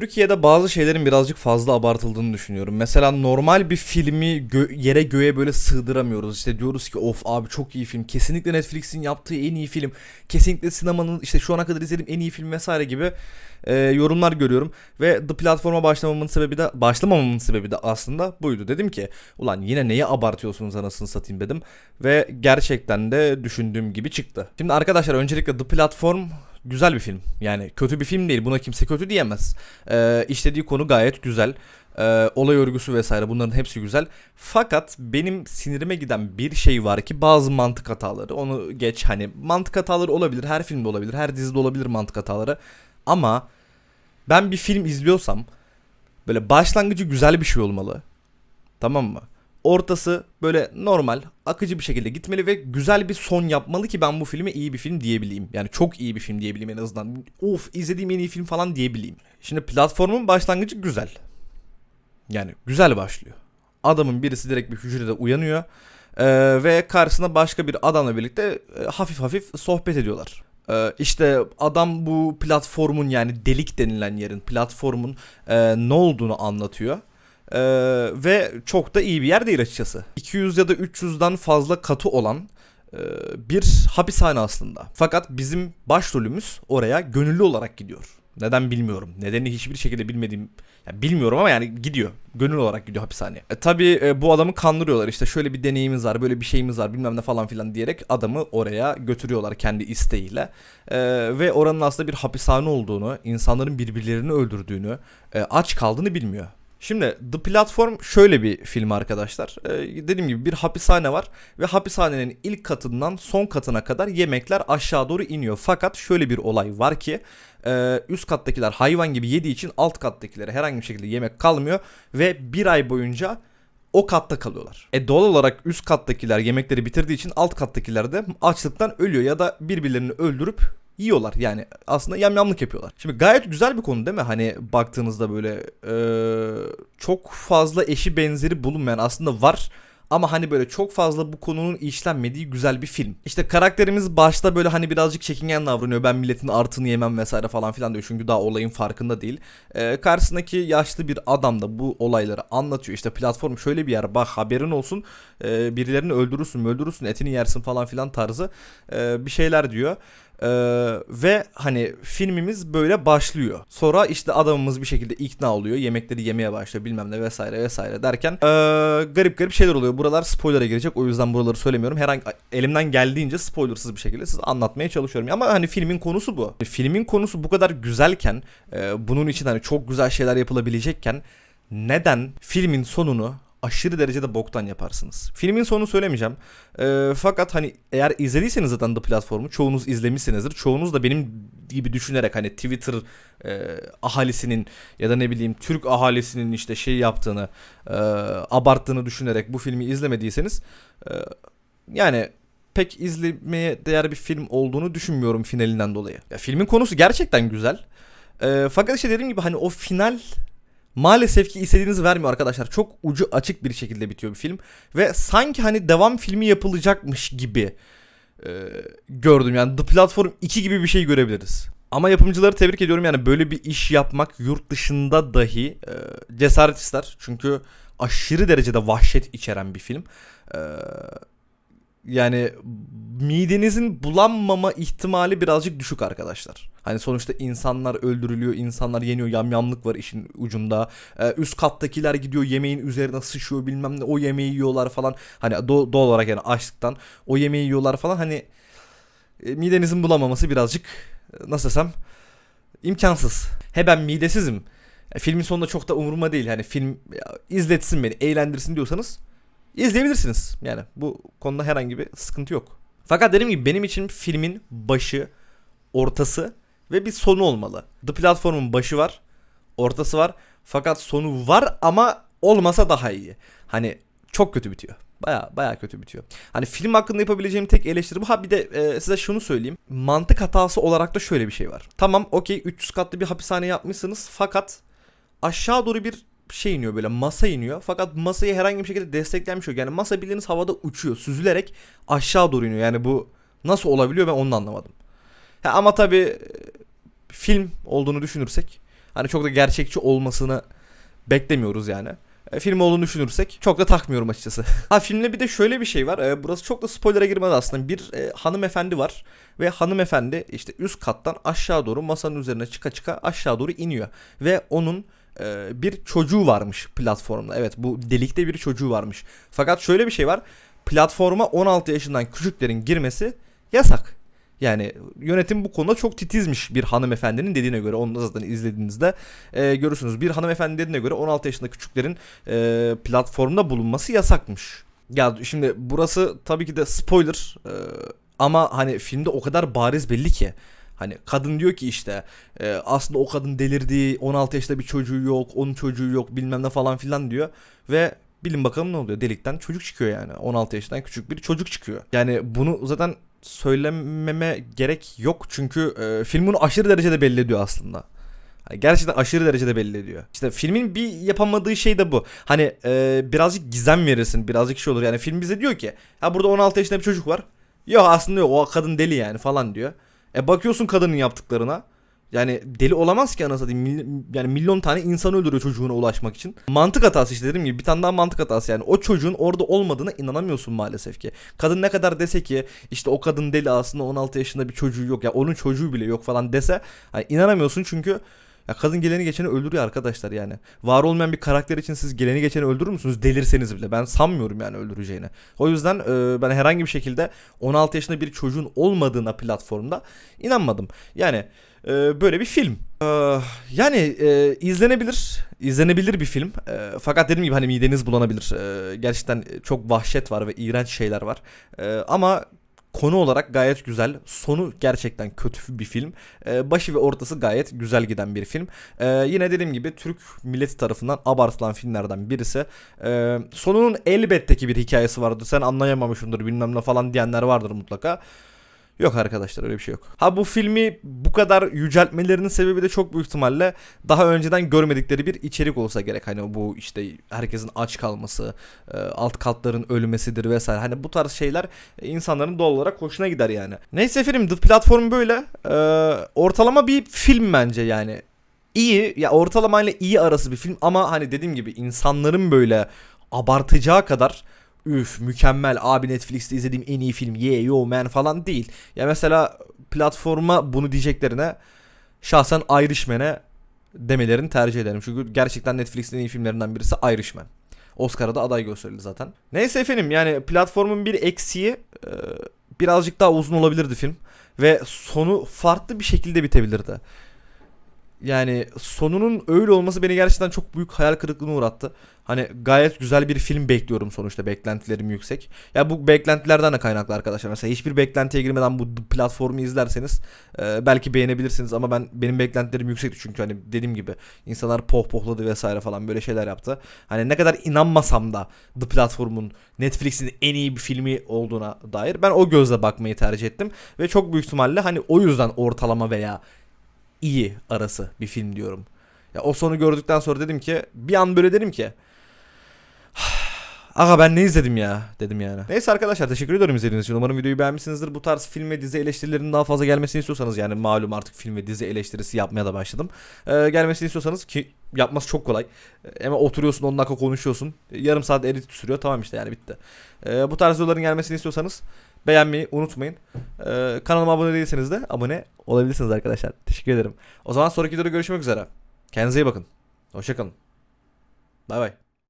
Türkiye'de bazı şeylerin birazcık fazla abartıldığını düşünüyorum. Mesela normal bir filmi gö- yere göğe böyle sığdıramıyoruz. İşte diyoruz ki of abi çok iyi film. Kesinlikle Netflix'in yaptığı en iyi film. Kesinlikle sinemanın işte şu ana kadar izlediğim en iyi film vesaire gibi e, yorumlar görüyorum. Ve The Platform'a başlamamın sebebi de başlamamamın sebebi de aslında buydu. Dedim ki ulan yine neyi abartıyorsunuz anasını satayım dedim. Ve gerçekten de düşündüğüm gibi çıktı. Şimdi arkadaşlar öncelikle The Platform güzel bir film. Yani kötü bir film değil. Buna kimse kötü diyemez. Ee, işlediği konu gayet güzel. Ee, olay örgüsü vesaire bunların hepsi güzel. Fakat benim sinirime giden bir şey var ki bazı mantık hataları. Onu geç hani mantık hataları olabilir. Her filmde olabilir. Her dizide olabilir mantık hataları. Ama ben bir film izliyorsam böyle başlangıcı güzel bir şey olmalı. Tamam mı? Ortası böyle normal, akıcı bir şekilde gitmeli ve güzel bir son yapmalı ki ben bu filme iyi bir film diyebileyim. Yani çok iyi bir film diyebileyim en azından. Of izlediğim en iyi film falan diyebileyim. Şimdi platformun başlangıcı güzel. Yani güzel başlıyor. Adamın birisi direkt bir hücrede uyanıyor. Ee, ve karşısında başka bir adamla birlikte e, hafif hafif sohbet ediyorlar. Ee, işte adam bu platformun yani delik denilen yerin platformun e, ne olduğunu anlatıyor. Ee, ve çok da iyi bir yer değil açıkçası. 200 ya da 300'den fazla katı olan e, bir hapishane aslında. Fakat bizim başrolümüz oraya gönüllü olarak gidiyor. Neden bilmiyorum. Nedeni hiçbir şekilde bilmediğim yani bilmiyorum ama yani gidiyor. Gönüllü olarak gidiyor hapishaneye. E, tabii e, bu adamı kandırıyorlar. İşte şöyle bir deneyimimiz var, böyle bir şeyimiz var, bilmem ne falan filan diyerek adamı oraya götürüyorlar kendi isteğiyle. E, ve oranın aslında bir hapishane olduğunu, insanların birbirlerini öldürdüğünü, e, aç kaldığını bilmiyor. Şimdi The Platform şöyle bir film arkadaşlar. Ee, dediğim gibi bir hapishane var ve hapishanenin ilk katından son katına kadar yemekler aşağı doğru iniyor. Fakat şöyle bir olay var ki e, üst kattakiler hayvan gibi yediği için alt kattakilere herhangi bir şekilde yemek kalmıyor ve bir ay boyunca o katta kalıyorlar. E doğal olarak üst kattakiler yemekleri bitirdiği için alt kattakiler de açlıktan ölüyor ya da birbirlerini öldürüp yiyorlar. Yani aslında yamyamlık yapıyorlar. Şimdi gayet güzel bir konu değil mi? Hani baktığınızda böyle eee, çok fazla eşi benzeri bulunmayan aslında var. Ama hani böyle çok fazla bu konunun işlenmediği güzel bir film. İşte karakterimiz başta böyle hani birazcık çekingen davranıyor. Ben milletin artıını yemem vesaire falan filan diyor. Çünkü daha olayın farkında değil. Ee, karşısındaki yaşlı bir adam da bu olayları anlatıyor. İşte platform şöyle bir yer bak haberin olsun. Ee, birilerini öldürürsün öldürürsün etini yersin falan filan tarzı ee, bir şeyler diyor. Ee, ve hani filmimiz böyle başlıyor. Sonra işte adamımız bir şekilde ikna oluyor. Yemekleri yemeye başlıyor bilmem ne vesaire vesaire derken ee, garip garip şeyler oluyor. Buralar spoiler'a girecek o yüzden buraları söylemiyorum. Herhangi elimden geldiğince spoilersız bir şekilde size anlatmaya çalışıyorum. Ama hani filmin konusu bu. Filmin konusu bu kadar güzelken e, bunun için hani çok güzel şeyler yapılabilecekken neden filmin sonunu aşırı derecede boktan yaparsınız. Filmin sonunu söylemeyeceğim. Ee, fakat hani eğer izlediyseniz zaten The platformu çoğunuz izlemişsinizdir. Çoğunuz da benim gibi düşünerek hani Twitter e, ahalisinin ya da ne bileyim Türk ahalisinin işte şey yaptığını e, abarttığını düşünerek bu filmi izlemediyseniz e, yani pek izlemeye değer bir film olduğunu düşünmüyorum finalinden dolayı. Ya, filmin konusu gerçekten güzel. E, fakat işte dediğim gibi hani o final maalesef ki istediğinizi vermiyor arkadaşlar. Çok ucu açık bir şekilde bitiyor bir film. Ve sanki hani devam filmi yapılacakmış gibi e, gördüm. Yani The Platform 2 gibi bir şey görebiliriz. Ama yapımcıları tebrik ediyorum yani böyle bir iş yapmak yurt dışında dahi e, cesaret ister. Çünkü aşırı derecede vahşet içeren bir film. E, yani midenizin bulanmama ihtimali birazcık düşük arkadaşlar. Hani sonuçta insanlar öldürülüyor, insanlar yeniyor, yamyamlık var işin ucunda. Ee, üst kattakiler gidiyor yemeğin üzerine sıçıyor bilmem ne o yemeği yiyorlar falan. Hani do- doğal olarak yani açlıktan o yemeği yiyorlar falan. Hani e, midenizin bulamaması birazcık e, nasıl desem imkansız. He ben midesizim. E, filmin sonunda çok da umurumda değil. Hani film ya, izletsin beni, eğlendirsin diyorsanız izleyebilirsiniz. Yani bu konuda herhangi bir sıkıntı yok. Fakat dediğim gibi benim için filmin başı, ortası ve bir sonu olmalı. The Platform'un başı var, ortası var. Fakat sonu var ama olmasa daha iyi. Hani çok kötü bitiyor. Baya baya kötü bitiyor. Hani film hakkında yapabileceğim tek eleştiri bu. Ha bir de e, size şunu söyleyeyim. Mantık hatası olarak da şöyle bir şey var. Tamam okey 300 katlı bir hapishane yapmışsınız fakat aşağı doğru bir şey iniyor böyle masa iniyor. Fakat masayı herhangi bir şekilde desteklenmiş yok. Yani masa bildiğiniz havada uçuyor. Süzülerek aşağı doğru iniyor. Yani bu nasıl olabiliyor ben onu anlamadım. Ha, ama tabii film olduğunu düşünürsek Hani çok da gerçekçi olmasını beklemiyoruz yani. E, film olduğunu düşünürsek çok da takmıyorum açıkçası. ha filmde bir de şöyle bir şey var. E, burası çok da spoiler'a girmez aslında. Bir e, hanımefendi var ve hanımefendi işte üst kattan aşağı doğru masanın üzerine çıka çıka aşağı doğru iniyor ve onun e, bir çocuğu varmış platformda. Evet bu delikte bir çocuğu varmış. Fakat şöyle bir şey var. Platforma 16 yaşından küçüklerin girmesi yasak. Yani yönetim bu konuda çok titizmiş bir hanımefendinin dediğine göre. Onu da zaten izlediğinizde e, görürsünüz. Bir hanımefendi dediğine göre 16 yaşında küçüklerin e, platformda bulunması yasakmış. Ya şimdi burası tabii ki de spoiler e, ama hani filmde o kadar bariz belli ki. Hani kadın diyor ki işte e, aslında o kadın delirdi 16 yaşında bir çocuğu yok onun çocuğu yok bilmem ne falan filan diyor ve bilin bakalım ne oluyor delikten çocuk çıkıyor yani 16 yaşından küçük bir çocuk çıkıyor. Yani bunu zaten söylememe gerek yok çünkü e, film bunu aşırı derecede belli ediyor aslında. Hani gerçekten aşırı derecede belli ediyor. İşte filmin bir yapamadığı şey de bu. Hani e, birazcık gizem verirsin, birazcık şey olur. Yani film bize diyor ki, ha burada 16 yaşında bir çocuk var. Yok aslında yok, o kadın deli yani falan diyor. E bakıyorsun kadının yaptıklarına. Yani deli olamaz ki anasını satayım. Yani milyon tane insan öldürüyor çocuğuna ulaşmak için. Mantık hatası işte dediğim gibi bir tane daha mantık hatası yani. O çocuğun orada olmadığına inanamıyorsun maalesef ki. Kadın ne kadar dese ki işte o kadın deli aslında 16 yaşında bir çocuğu yok ya onun çocuğu bile yok falan dese hani inanamıyorsun çünkü ya kadın geleni geçeni öldürüyor arkadaşlar yani. Var olmayan bir karakter için siz geleni geçeni öldürür müsünüz? Delirseniz bile. Ben sanmıyorum yani öldüreceğini. O yüzden e, ben herhangi bir şekilde 16 yaşında bir çocuğun olmadığına platformda inanmadım. Yani e, böyle bir film. E, yani e, izlenebilir. izlenebilir bir film. E, fakat dediğim gibi hani mideniz bulanabilir. Gerçekten çok vahşet var ve iğrenç şeyler var. Ama konu olarak gayet güzel. Sonu gerçekten kötü bir film. Ee, başı ve ortası gayet güzel giden bir film. Ee, yine dediğim gibi Türk milleti tarafından abartılan filmlerden birisi. Ee, sonunun elbette ki bir hikayesi vardır. Sen anlayamamışsındır bilmem ne falan diyenler vardır mutlaka. Yok arkadaşlar öyle bir şey yok. Ha bu filmi bu kadar yüceltmelerinin sebebi de çok büyük ihtimalle daha önceden görmedikleri bir içerik olsa gerek. Hani bu işte herkesin aç kalması, e, alt katların ölmesidir vesaire. Hani bu tarz şeyler insanların doğal olarak hoşuna gider yani. Neyse efendim The Platform böyle. E, ortalama bir film bence yani. İyi ya ortalama ile iyi arası bir film ama hani dediğim gibi insanların böyle abartacağı kadar üf mükemmel abi Netflix'te izlediğim en iyi film yeah yo man falan değil. Ya mesela platforma bunu diyeceklerine şahsen Irishman'e demelerini tercih ederim. Çünkü gerçekten Netflix'in en iyi filmlerinden birisi Irishman. Oscar'a da aday gösterildi zaten. Neyse efendim yani platformun bir eksiği e, birazcık daha uzun olabilirdi film. Ve sonu farklı bir şekilde bitebilirdi. Yani sonunun öyle olması beni gerçekten çok büyük hayal kırıklığına uğrattı. Hani gayet güzel bir film bekliyorum sonuçta beklentilerim yüksek. Ya bu beklentilerden de kaynaklı arkadaşlar. Mesela hiçbir beklentiye girmeden bu platformu izlerseniz e, belki beğenebilirsiniz ama ben benim beklentilerim yüksekti çünkü hani dediğim gibi insanlar pohpohladı vesaire falan böyle şeyler yaptı. Hani ne kadar inanmasam da The Platform'un Netflix'in en iyi bir filmi olduğuna dair ben o gözle bakmayı tercih ettim ve çok büyük ihtimalle hani o yüzden ortalama veya iyi arası bir film diyorum. Ya o sonu gördükten sonra dedim ki bir an böyle dedim ki Aga ben ne izledim ya dedim yani. Neyse arkadaşlar teşekkür ediyorum izlediğiniz için. Umarım videoyu beğenmişsinizdir. Bu tarz film ve dizi eleştirilerinin daha fazla gelmesini istiyorsanız yani malum artık film ve dizi eleştirisi yapmaya da başladım. Ee, gelmesini istiyorsanız ki yapması çok kolay. Ee, Hemen oturuyorsun 10 dakika konuşuyorsun. Yarım saat edit sürüyor tamam işte yani bitti. Ee, bu tarz videoların gelmesini istiyorsanız beğenmeyi unutmayın. Ee, kanalıma abone değilseniz de abone olabilirsiniz arkadaşlar. Teşekkür ederim. O zaman sonraki videoda görüşmek üzere. Kendinize iyi bakın. Hoşçakalın. Bay bay.